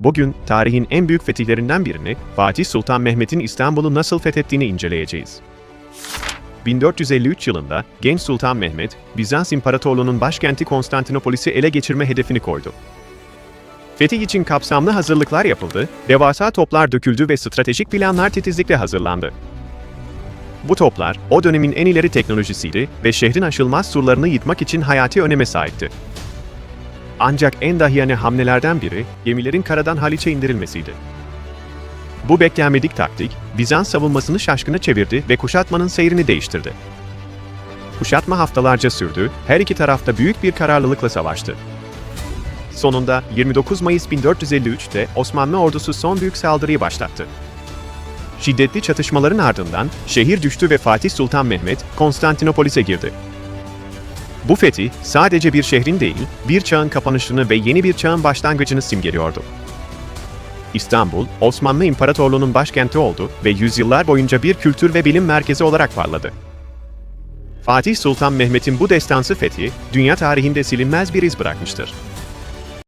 Bugün tarihin en büyük fetihlerinden birini Fatih Sultan Mehmet'in İstanbul'u nasıl fethettiğini inceleyeceğiz. 1453 yılında genç Sultan Mehmet, Bizans İmparatorluğu'nun başkenti Konstantinopolis'i ele geçirme hedefini koydu. Fetih için kapsamlı hazırlıklar yapıldı, devasa toplar döküldü ve stratejik planlar titizlikle hazırlandı. Bu toplar, o dönemin en ileri teknolojisiydi ve şehrin aşılmaz surlarını yıkmak için hayati öneme sahipti. Ancak en dahiyane hamlelerden biri, gemilerin karadan Haliç'e indirilmesiydi. Bu beklenmedik taktik, Bizans savunmasını şaşkına çevirdi ve kuşatmanın seyrini değiştirdi. Kuşatma haftalarca sürdü, her iki tarafta büyük bir kararlılıkla savaştı. Sonunda 29 Mayıs 1453'te Osmanlı ordusu son büyük saldırıyı başlattı. Şiddetli çatışmaların ardından şehir düştü ve Fatih Sultan Mehmet Konstantinopolis'e girdi. Bu fetih sadece bir şehrin değil, bir çağın kapanışını ve yeni bir çağın başlangıcını simgeliyordu. İstanbul, Osmanlı İmparatorluğu'nun başkenti oldu ve yüzyıllar boyunca bir kültür ve bilim merkezi olarak parladı. Fatih Sultan Mehmet'in bu destansı fethi, dünya tarihinde silinmez bir iz bırakmıştır.